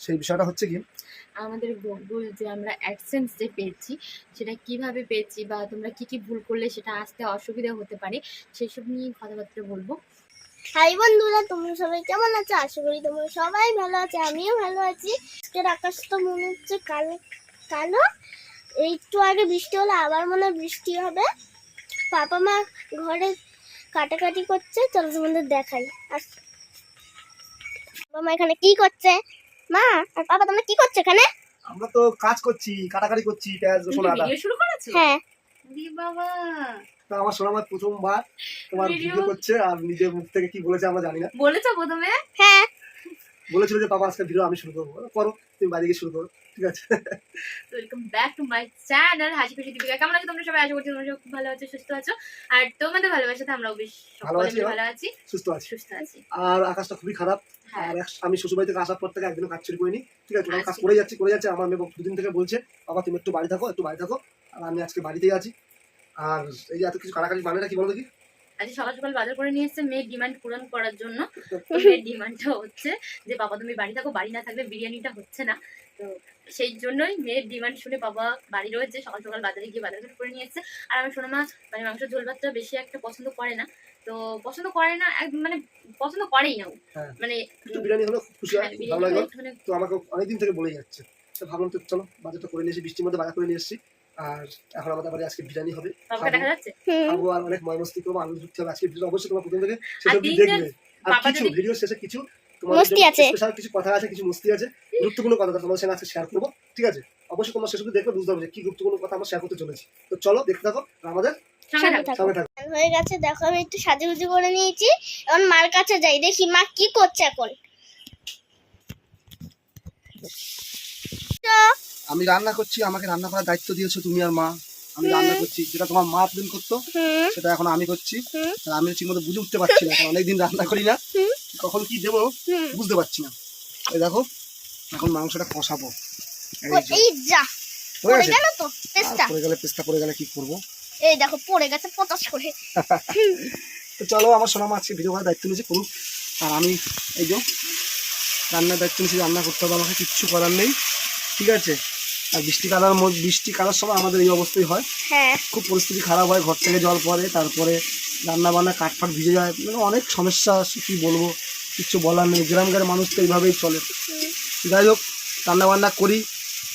সেই বিষয়টা হচ্ছে কি আমাদের ভুল যে আমরা অ্যাডসেন্স যে পেয়েছি সেটা কীভাবে পেয়েছি বা তোমরা কি কি ভুল করলে সেটা আসতে অসুবিধা হতে পারে সেসব নিয়ে কথাবার্তা বলব। হাই বন্ধুরা তোমরা সবাই কেমন আছো? আশা করি তোমরা সবাই ভালো আছো আমিও ভালো আছি। আজকের আকাশ তো মনে হচ্ছে কালো কালো। একটু আগে বৃষ্টি হলো আবার মনে হয় বৃষ্টি হবে। পাপা মা ঘরে কাটাকাটি করছে চলো তোমাদের দেখাই। আর বাবা মা এখানে কি করছে? মা আর বাবা তোমরা কি করছ এখানে? আমরা তো কাজ করছি কাটাকাটি করছি পেঁয়াজ রসুন আদা। ভিডিও শুরু করেছ? হ্যাঁ। দি বাবা। তো আমার শোনা আমার প্রথমবার তোমার ভিডিও করছে আর নিজের মুখ থেকে কি বলেছে আমরা জানি না। বলেছ প্রথমে? হ্যাঁ। বলেছিল যে বাবা আজকে ভিডিও আমি শুরু করব। করো তুমি বাড়ি গিয়ে শুরু করো। ঠিক আছে। Welcome back to my channel হাসি খুশি দীপিকা। কেমন আছো তোমরা সবাই? আশা করছি তোমরা সব খুব ভালো আছো সুস্থ আছো। আর তোমাদের ভালোবাসাতে আমরাও বেশ ভালো আছি ভালো আছি। সুস্থ আছি। সুস্থ আছি। আর আকাশটা খুবই খারাপ। হ্যাঁ। আর আমি শ্বশুরবাড়ি থেকে আসার পর থেকে একদিনও কাজ চুরি করিনি। ঠিক আছে কাজ আচ্ছা। করে যাচ্ছি করে যাচ্ছে। আমার মেয়ে দুদিন থেকে বলছে বাবা তুমি একটু বাড়ি থাকো একটু বাড়ি থাকো। আর আমি আজকে বাড়িতেই আছি। আর এই যে এত কিছু কাটাকাটি মানে না কি বলো দেখি? আজকে সকাল সকাল বাজার করে নিয়ে এসেছে মেয়ের ডিমান্ড পূরণ করার জন্য। মেয়ের ডিমান্ডটা হচ্ছে যে বাবা তুমি বাড়ি থাকো বাড়ি না থাকলে বিরিয়ানিটা হচ্ছে না। তো সেই জন্যই মেয়ের ডিমান্ড শুনে বাবা বাড়ি রয়েছে সকাল সকাল বাজারে গিয়ে বাজার করে নিয়ে এসেছে। আর আমার সোনা মা মানে মাংস ঝোল ভাতটা বেশি একটা পছন্দ করে না। তো পছন্দ করে না মানে পছন্দ করেই না হ্যাঁ। মানে বিরিয়ানি হলে খুব খুশি হয় ভালো লাগল তো আমাকে অনেকদিন থেকে বলেই যাচ্ছে। তো ভাবলাম তো চলো বাজারটা করে নিয়ে এসে বৃষ্টির মধ্যে বাজার করে নিয়ে এসেছি। আর এখন আমাদের বাড়ি আজকে বিরিয়ানি হবে। দেখা যাচ্ছে? হুম খাব আর অনেক ময়মস্তি করব আনন্দ ফুর্তি হবে। আজকে ভিডিও অবশ্যই তোমার প্রথম থেকে সেটা দেখবে। আর কিছু ভিডিও শেষে কিছু তোমার স্পেশাল কিছু কথা আছে কিছু মস্তি আছে গুরুত্বপূর্ণ কথা তোমাদের সাথে আজকে শেয়ার করব। ঠিক আছে? অবশ্যই তোমার শেষ অবধি দেখবে বুঝতে হবে কি গুরুত্বপূর্ণ কথা আমরা শেয়ার করতে চলেছি। তো চলো দেখতে থাকো আমাদের সঙ্গে সঙ্গে। সঙ্গে হয়ে গেছে দেখো আমি একটু সাজুগুজু করে নিয়েছি। এখন মার কাছে যাই দেখি মা কি করছে এখন। আমি রান্না করছি আমাকে রান্না করার দায়িত্ব দিয়েছ তুমি আর মা। আমি রান্না করছি যেটা তোমার মা দিন করতো সেটা এখন আমি করছি। আর আমি ঠিক মতো বুঝে উঠতে পারছি না কারণ অনেকদিন রান্না করি না। কখন কি দেবো বুঝতে পারছি না। এই দেখো এখন মাংসটা কষাবো। পড়ে গেল তো আর পড়ে গেলে পেস্তা পড়ে গেলে কি করব? এই দেখো পড়ে গেছে পটাশ করে। তো চলো আমার সোনা মা আজকে ভিডিও করার দায়িত্ব নিয়েছে করুক আর আমি এই যে রান্নার দায়িত্ব নিয়েছি রান্না করতে হবে আমাকে কিচ্ছু করার নেই। ঠিক আছে? আর বৃষ্টি কালার মধ্যে বৃষ্টি কালার সময় আমাদের এই অবস্থাই হয়। হ্যাঁ। খুব পরিস্থিতি খারাপ হয় ঘর থেকে জল পড়ে তারপরে রান্না বান্না কাঠ ফাট ভিজে যায় মানে অনেক সমস্যা আছে, কি বলব কিচ্ছু বলার নেই। গ্রামকার মানুষ তো এইভাবেই চলে। যাই হোক রান্না বান্না করি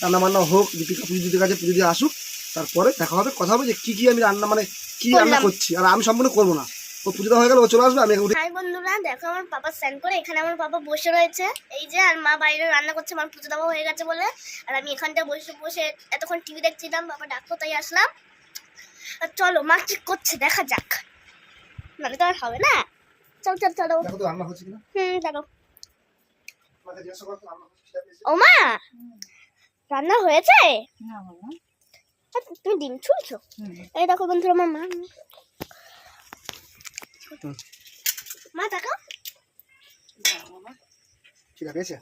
রান্না বান্না হোক দীপিকা পুজো দিতে কাছে পুজো দিয়ে আসুক তারপরে দেখা হবে কথা হবে যে কি কি আমি রান্না মানে কি রান্না করছি। আর আমি সম্পূর্ণ করব না। ও পুজোটা হয়ে গেলে ও চলে আসবে আমি উঠে হাই বন্ধুরা দেখো আমার পাপা স্ট্যান্ড করে এখানে আমার পাপা বসে রয়েছে। এই যে আর মা বাইরে রান্না করছে আমার পুজো দেওয়া হয়ে গেছে বলে। আর আমি এখানটা বসে বসে এতক্ষণ টিভি দেখছিলাম বাবা ডাকতো তাই আসলাম। আর চলো মা কি করছে দেখা যাক। নাহলে তো আর হবে না। চল চল চলো। দেখো তো রান্না হুম চলো? ও মা হয়েছে? না বাবা তুমি ডিম ছুলছো? এই দেখো বন্ধুরা আমার মা। মা তাকাও। খিদা পেয়েছে?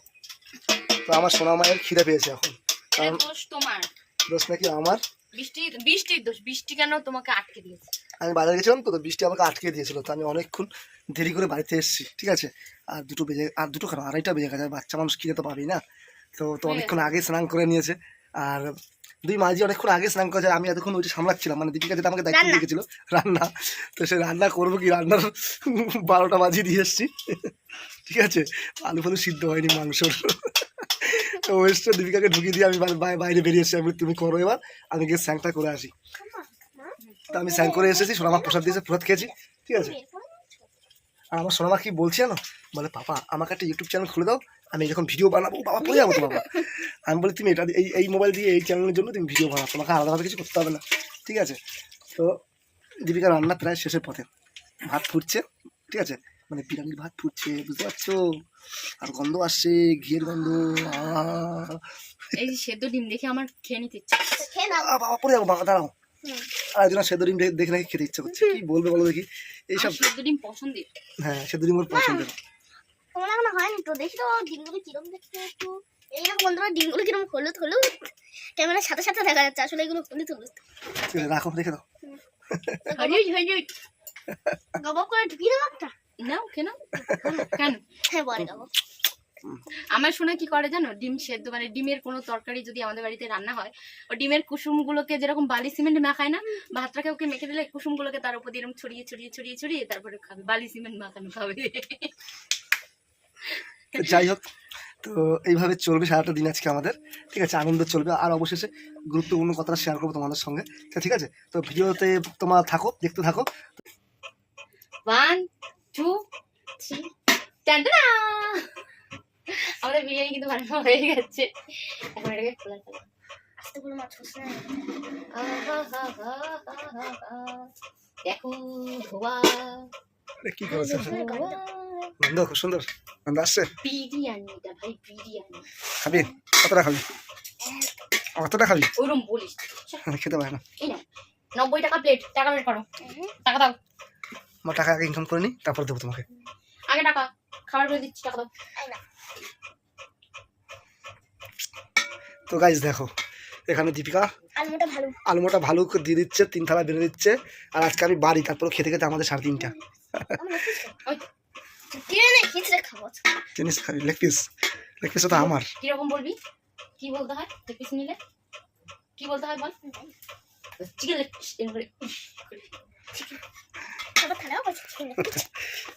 তো আমার সোনা মায়ের খিদা পেয়েছে এখন। কারণ দোষ তোমার। দোষ নাকি আমার? বৃষ্টি বৃষ্টির দোষ। বৃষ্টি কেন তোমাকে আটকে দিয়েছে? আমি বাজারে গেছিলাম তো বৃষ্টি আমাকে আটকে দিয়েছিল। তো আমি অনেকক্ষণ দেরি করে বাড়িতে এসেছি ঠিক আছে? আর দুটো বেজে আর দুটো কেন আড়াইটা বেজে গেছে। আর বাচ্চা মানুষ খিদে তো পাবি না। তো তো অনেকক্ষণ আগে স্নান করে নিয়েছে। আর দুই মাঝি অনেকক্ষণ আগে স্নান করেছে আমি এতক্ষণ ওইটা সামলাচ্ছিলাম মানে দীপিকা যেটা আমাকে দায়িত্ব গেছিল রান্না। তো সে রান্না করব কি? রান্নার বারোটা বাজিয়ে দিয়ে এসেছি। ঠিক আছে? আলু ফালু সিদ্ধ হয়নি মাংসর। তো ও দীপিকাকে ঢুকিয়ে দিয়ে আমি বাই- বাই- বাইরে বেরিয়ে এসেছি। আমি তুমি করো এবার আমি গিয়ে স্যাংটা করে আসি। তো আমি স্যাং করে এসেছি সোনামা প্রসাদ দিয়েছে প্রসাদ খেয়েছি। ঠিক আছে? আর আমার সোনামা কি বলছে জানো? বলে পাপা আমাকে একটা ইউটিউব চ্যানেল খুলে দাও আমি যখন ভিডিও বানাবো বাবা পড়ে যাব তো বাবা আমি বলি তুমি এটা দিয়ে- এই এই মোবাইল দিয়ে এই চ্যানেলের জন্য তুমি ভিডিও বানাও তোমাকে আলাদাভাবে কিছু করতে হবে না। ঠিক আছে? তো দীপিকা রান্না প্রায় শেষের পথে। ভাত ফুটছে ঠিক আছে? মানে বিরিয়ানির ভাত ফুটছে বুঝতে পারছ? আর গন্ধ আসছে ঘিয়ের গন্ধ এই সেদ্ধ ডিম দেখে আমার খেয়ে নিতে ইচ্ছে খেয়ে নাও। বাবা পড়ে যাব বাবা দাঁড়াও। একজন সেদ্ধ ডিম দেখে নাকি খেতে ইচ্ছে করছে। কি বলবে বলো দেখি? এইসব সেদ্ধ ডিম পছন্দের? হ্যাঁ সেদ্ধ ডিম ওর পছন্দের। তোমার এখনও হয়নি তো? দেখি তো ডিমগুলো কিরম দেখতে একটু। এই দেখো বন্ধুরা ডিমগুলো কিরম হলুদ হলুদ। ক্যামেরার সাথে সাথে দেখা যাচ্ছে আসলে এগুলো হলুদ হলুদ। রাখো রেখে দাও। হলুদ করে ঢুকিয়ে দেবো একটা। নাও কেন? কেন? হ্যাঁ বলে গবক। আমার শোনা কি করে জানো? ডিম সেদ্ধ মানে ডিমের কোনো তরকারি যদি আমাদের বাড়িতে রান্না হয় ও ডিমের কুসুমগুলোকে যেরকম বালি সিমেন্ট মাখায় না ভাতটাকে ওকে মেখে দিলে কুসুমগুলোকে তার উপর দিয়ে এরকম ছড়িয়ে ছড়িয়ে ছড়িয়ে ছড়িয়ে তারপরে খাবে বালি সিমেন্ট মাখানো খাবে যাই হোক তো এইভাবে চলবে সারাটা দিন আজকে আমাদের। ঠিক আছে আনন্দ চলবে। আর অবশেষে গুরুত্বপূর্ণ কথাটা শেয়ার করব তোমাদের সঙ্গে। তো ঠিক আছে? তো ভিডিওতে তোমরা থাকো দেখতে থাকো। ওয়ান টু থ্রি আমাদের বিরিয়ানি কিন্তু বানানো হয়ে গেছে। এখন এটাকে খোলা ফেলা আস্তে করে মাছ হচ্ছে না দেখো ধোয়া। আরে কি করেছে। গন্ধ খুব সুন্দর। গন্ধ আসছে? বিরিয়ানিটা ভাই বিরিয়ানি। খাবি? কতটা খাবি? কতটা খাবি? ওইরকম বলিস খেতে পারে না। এই না নব্বই টাকা প্লেট টাকা বের করো। টাকা দাও। আমার টাকা আগে ইনকাম করে নি তারপর দেবো তোমাকে। আগে টাকা খাবার করে দিচ্ছি টাকা দাও। এই না। তো গাইজ দেখো এখানে দীপিকা আলুটা ভালো। দিয়ে দিচ্ছে তিন থালা বেড়ে দিচ্ছে আর আজকে আমি বাড়ি তারপর খেতে খেতে আমাদের সাড়ে তিনটা। জিনিস খাবি লেগ পিস লেগ পিস তো আমার। কীরকম বলবি? কি বলতে হয়? লেগ পিস নিলে? কি বলতে হয় বল? চিকেন লেগ পিস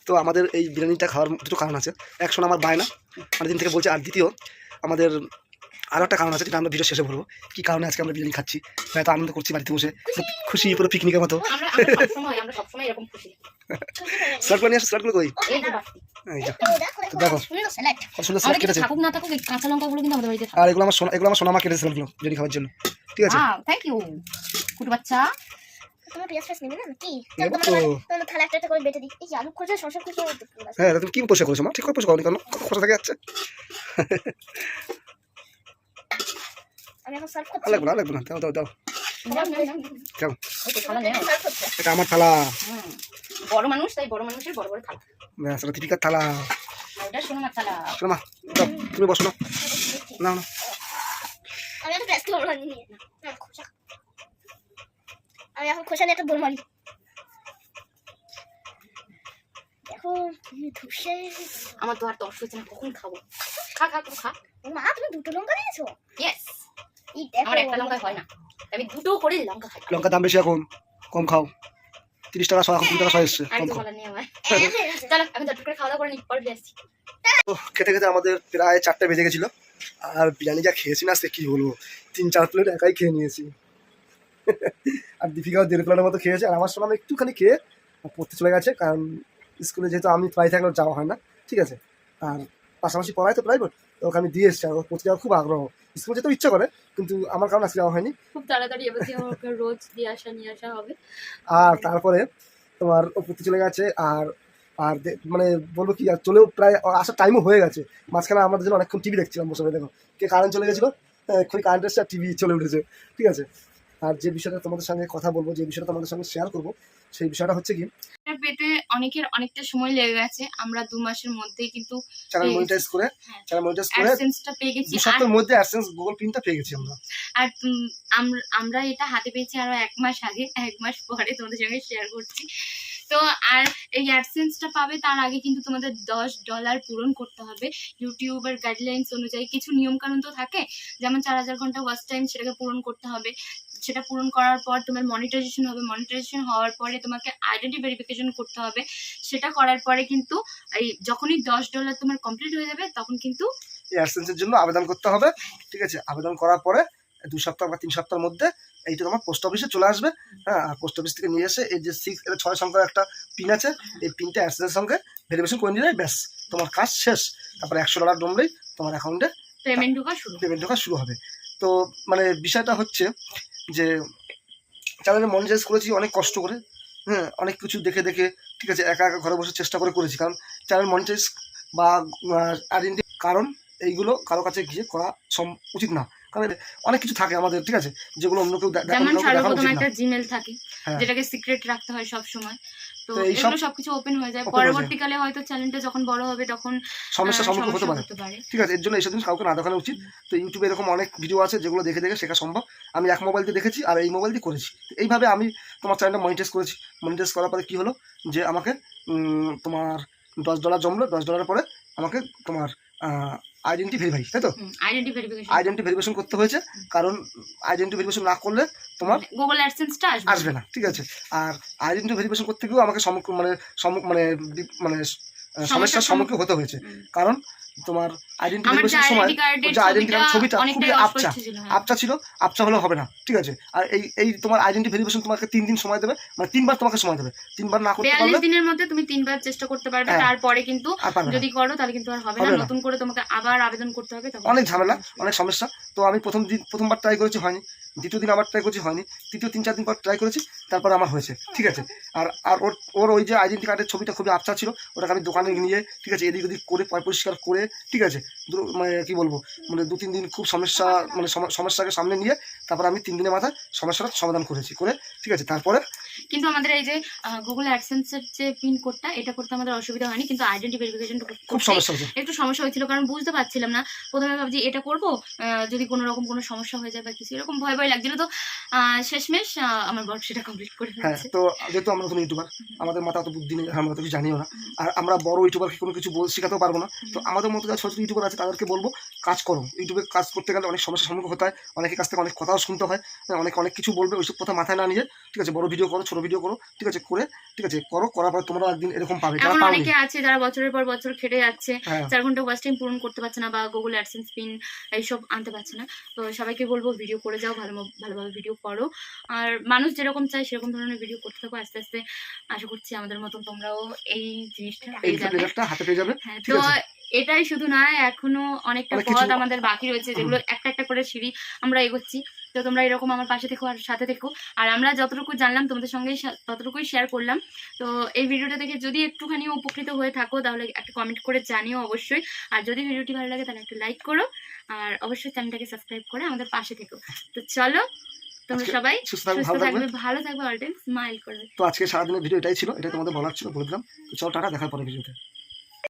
তো আমাদের এই বিরিয়ানিটা খাওয়ার দুটো কারণ আছে। এক শোনো আমার বায়না। অনেক দিন থেকে বলছে আর দ্বিতীয় আমাদের আরও একটা কারণ আছে যেটা আমরা ভিডিও শেষে বলব। কি কারণে আজকে আমরা বিরিয়ানি খাচ্ছি? এত আনন্দ করছি বাড়িতে বসে। খুশি? পুরো পিকনিকের মতো। স্লাটগুলো নিয়ে আসো কই? দেখো কত সুন্দর কেটেছে। আর এগুলো আমার সোনা এগুলো আমার কেটেছে স্লাটগুলো বিরিয়ানি খাওয়ার জন্য। ঠিক আছে? থ্যাংক ইউ কুটু বাচ্চা তোমার পেঁয়াজ ফেস নেবে না নাকি? নেব তোমার তো। তোমার থালা একটা একটা করে বেটে দিই। এই আলু খোঁজা খোঁজা হ্যাঁ তুমি কি পোষা করেছ মা? ঠিক করে পোষা করনি কেন? খোসা থেকে যাচ্ছে। আমি এখন সার্ভ করছি। লাগবে না লাগবে না। দাও দাও দাও। নাও, নাও, নাও। কেমন ওই তো থালা নেও। সার্ভ করছি। এটা আমার থালা। হুম। বড় মানুষ তাই বড় মানুষের বড় বড় থালা। ব্যাস থালা। আর ওটা শোনো না থালা। শোনো মা দাও তুমি বসো না। না না আমি ব্যস্ত আমি এখন খোসা নিয়ে একটা দোল মারি দেখো ধুসে। আমার তো আর দশ হচ্ছে না কখন খাব? খা খা খা। মা তুমি দুটো লঙ্কা দিয়েছ? ইয়েস এই আমার একটা লঙ্কা হয় না। আমি দুটো করে লঙ্কা খাই। লঙ্কার দাম বেশি এখন। কম খাও। তিরিশ টাকা শো এখন কুড়ি টাকা শো এসছে। কম খাও। বলার নেই আমার। চলো আমি দশ করে খাওয়া দাওয়া করে নিই পরে আসছি। তো খেতে খেতে আমাদের প্রায় চারটে বেজে গেছিল। আর বিরিয়ানি যা খেয়েছি না সে কি বলব? তিন চার প্লেট একাই খেয়ে নিয়েছি। আর দীপিকাও দেড় প্লেটের মতো খেয়েছে। আর আমার সঙ্গে আমি একটুখানি খেয়ে পড়তে চলে গেছে কারণ স্কুলে যেহেতু আমি প্রায় থাকলেও যাওয়া হয় না ঠিক আছে? আর পাশাপাশি পড়াই তো প্রাইভেট তো ওকে আমি দিয়ে এসছি আর পড়তে যাওয়ার খুব আগ্রহ। স্কুল যেতেও ইচ্ছা করে কিন্তু আমার কারণ আজকে যাওয়া হয়নি। খুব তাড়াতাড়ি এবার রোজ দিয়ে আসা নিয়ে আসা হবে। আর তারপরে তোমার ও পড়তে চলে গেছে আর আর মানে বলব কি আর চলেও প্রায় আসার টাইমও হয়ে গেছে। মাঝখানে আমাদের জন্য অনেকক্ষণ টিভি দেখছিলাম বসে বসে দেখো। কে কারেন্ট চলে গেছিল? এক্ষুনি কারেন্ট এসছে আর টিভি চলে উঠেছে ঠিক আছে? আর যে বিষয়টা তোমাদের সঙ্গে কথা বলব যে বিষয়টা তোমাদের সঙ্গে শেয়ার করব সেই বিষয়টা হচ্ছে কি পেতে অনেকের অনেকটা সময় লেগে গেছে। আমরা দু মাসের মধ্যেই কিন্তু চ্যানেল মনিটাইজ করে। চ্যানেল মনিটাইজ করে অ্যাডসেন্সটা পেয়ে গেছি। দু আর সপ্তাহের মধ্যে অ্যাডসেন্স গুগল পিনটা পেয়ে গেছি আমরা। আর আমরা এটা হাতে পেয়েছি আরও এক মাস আগে এক মাস পরে তোমাদের সঙ্গে শেয়ার করছি। তো আর এই অ্যাডসেন্সটা পাবে তার আগে কিন্তু তোমাদের দশ ডলার পূরণ করতে হবে। ইউটিউবের গাইডলাইন্স অনুযায়ী কিছু নিয়ম কানুন তো থাকে যেমন চার হাজার ঘণ্টা ওয়াচ টাইম সেটাকে পূরণ করতে হবে। সেটা পূরণ করার পর তোমার মনিটাইজেশন হবে। মনিটাইজেশন হওয়ার পরে তোমাকে আইডেন্টি ভেরিফিকেশন করতে হবে। সেটা করার পরে কিন্তু এই যখনই দশ ডলার তোমার কমপ্লিট হয়ে যাবে তখন কিন্তু এই অ্যাডসেন্সের জন্য আবেদন করতে হবে। ঠিক আছে? আবেদন করার পরে দু সপ্তাহ বা তিন সপ্তাহের মধ্যে এইটা তোমার পোস্ট অফিসে চলে আসবে। হ্যাঁ? পোস্ট অফিস থেকে নিয়ে এসে এই যে সিক্স এটা ছয় সংখ্যার একটা পিন আছে এই পিনটা অ্যাডসেন্সের সঙ্গে ভেরিফিকেশন করে নিলে ব্যাস তোমার কাজ শেষ। তারপরে একশো ডলার জমলেই তোমার অ্যাকাউন্টে পেমেন্ট ঢোকা শুরু পেমেন্ট ঢোকা শুরু হবে। তো মানে বিষয়টা হচ্ছে যে চ্যানেলে মনিটাইজ করেছি, অনেক কষ্ট করে হ্যাঁ অনেক কিছু দেখে দেখে, ঠিক আছে, একা একা ঘরে বসে চেষ্টা করে করেছি। কারণ চ্যানেল মনিটাইজ বা আইডেন্টি কারণ এইগুলো কারও কাছে গিয়ে করা উচিত না। কারণ অনেক কিছু থাকে আমাদের ঠিক আছে? যেগুলো অন্য কেউ যেমন সর্বপ্রথম একটা জিমেল থাকে হ্যাঁ। যেটাকে সিক্রেট রাখতে হয় সব সময় তো এগুলো সবকিছু ওপেন হয়ে যায়। পরবর্তীকালে হয়তো চ্যানেলটা যখন বড় হবে তখন সমস্যার সম্মুখীন হতে পারে। ঠিক আছে এর জন্য এইসব জিনিস কাউকে না দেখানো উচিত। তো ইউটিউবে এরকম অনেক ভিডিও আছে যেগুলো দেখে দেখে শেখা সম্ভব। আমি এক মোবাইল দিয়ে দেখেছি আর এই মোবাইল দিয়ে করেছি। এইভাবে আমি তোমার চ্যানেলটা মনিটাইজ করেছি। মনিটাইজ করার পরে কী হলো? যে আমাকে তোমার দশ ডলার জমলো দশ ডলার পরে আমাকে তোমার আইডেন্টি ভেরিফাই তাই তো? আইডেন্টি ভেরিফিকেশন আইডেন্টি ভেরিফিকেশন করতে হয়েছে কারণ আইডেন্টি ভেরিফিকেশন না করলে তোমার গুগল অ্যাডসেন্সটা আসবে। না ঠিক আছে। আর আইডেন্টি ভেরিফিকেশন করতে গিয়েও আমাকে সম্মুখ মানে সম্মুখ মানে মানে সমস্যার সম্মুখীন হতে হয়েছে। কারণ তোমার আইডেন্টি আমার যে ভেরিফিকেশন সময় যে আইডেন্টি কার্ড ছবিটা খুবই আপচা হ্যাঁ। আপচা ছিল আপচা হলে হবে না ঠিক আছে? আর এই এই তোমার আইডেন্টি ভেরিফিকেশন তোমাকে তিন দিন সময় দেবে মানে তিনবার তোমাকে সময় দেবে। তিনবার না করতে পারলে দিনের মধ্যে তুমি তিনবার চেষ্টা করতে পারবে হ্যাঁ। তারপরে কিন্তু যদি করো তাহলে কিন্তু আর হবে না। নতুন করে তোমাকে আবার আবেদন করতে হবে অনেক ঝামেলা অনেক সমস্যা। তো আমি প্রথম দিন প্রথমবার ট্রাই করেছি হয়নি। দ্বিতীয় দিন আমার ট্রাই করছি হয়নি। তৃতীয় তিন চার দিন পর ট্রাই করেছি, তারপর আমার হয়েছে, ঠিক আছে? আর আর ওর ওর ওই যে আইডেন্টি কার্ডের ছবিটা খুবই আবছা ছিল, ওটাকে আমি দোকানে নিয়ে, ঠিক আছে, এদিক ওদিক করে পরিষ্কার করে, ঠিক আছে? মানে কী বলব মানে দু তিন দিন খুব সমস্যা মানে সম- সমস্যাকে সামনে নিয়ে, তারপর আমি তিন দিনের মাথায় সমস্যাটা সমাধান করেছি, করে, ঠিক আছে? তারপরে কিন্তু আমাদের এই যে গুগল অ্যাডসেন্স এর যে পিন কোডটা এটা করতে আমাদের অসুবিধা হয়নি কিন্তু আইডেন্টি ভেরিফিকেশন খুব সমস্যা একটু সমস্যা হয়েছিল কারণ বুঝতে পারছিলাম না। প্রথমে ভাবছি এটা করব? যদি কোনো রকম কোনো সমস্যা হয়ে যায় বা কিছু এরকম ভয় ভয় লাগছিল। তো আহ, শেষমেশ আমার বর সেটা কমপ্লিট করে হ্যাঁ তো যেহেতু আমরা নতুন ইউটিউবার আমাদের মাথা অত বুদ্ধি নেই আমরা তো কিছু জানিও না। আর আমরা বড় ইউটিউবারকে কোনো কিছু বল- শেখাতেও পারব না। তো আমাদের মতো ছোট ছোট ইউটিউবার আছে তাদেরকে বলব কাজ করো। ইউটিউবে কাজ করতে গেলে অনেক সমস্যার সম্মুখীন হতে হয়। অনেকের কাছ থেকে অনেক কথাও শুনতে হয়। হ্যাঁ, অনেক অনেক কিছু বলবে ওইসব কথা মাথায় না নিয়ে ঠিক আছে বড় ভিডিও করো ছোট ভিডিও করো ঠিক আছে করে ঠিক আছে করো করার পর তোমরা একদিন এরকম পাবে। যারা পাওনি। অনেকে আছে যারা বছরের পর বছর খেটে যাচ্ছে হ্যাঁ। চার ঘণ্টা ওয়াচ টাইম পূরণ করতে পারছে না বা গুগল অ্যাডসেন্স পিন এইসব আনতে পারছে না। তো সবাইকে বলব ভিডিও করে যাও ভালো ভালোভাবে ভিডিও করো। আর মানুষ যেরকম চায় সেরকম ধরনের ভিডিও করতে থাকো। আস্তে আস্তে আশা করছি আমাদের মতন তোমরাও এই জিনিসটা পেয়ে যাবে। হাতে পেয়ে যাবে। হ্যাঁ তো। এটাই শুধু নয় এখনও অনেকটা পথ আমাদের বাকি রয়েছে যেগুলো একটা একটা করে সিঁড়ি আমরা এগোচ্ছি। তো তোমরা এরকম আমার পাশে থেকো আর সাথে থেকো। আর আমরা যতটুকু জানলাম তোমাদের সঙ্গে ততটুকুই শেয়ার করলাম। তো এই ভিডিওটা দেখে যদি একটুখানি উপকৃত হয়ে থাকো তাহলে একটা কমেন্ট করে জানিও অবশ্যই। আর যদি ভিডিওটি ভালো লাগে তাহলে একটা লাইক করো। আর অবশ্যই চ্যানেলটাকে সাবস্ক্রাইব করে আমাদের পাশে থেকো। তো চলো তোমরা সবাই সুস্থ থাকবে। ভালো থাকবে অল টাইম স্মাইল করবে। তো আজকে সারাদিনের ভিডিও এটাই ছিল এটাই তোমাদের বলার ছিল বলে দিলাম। তো চলো টাটা দেখার পরে ভিডিওতে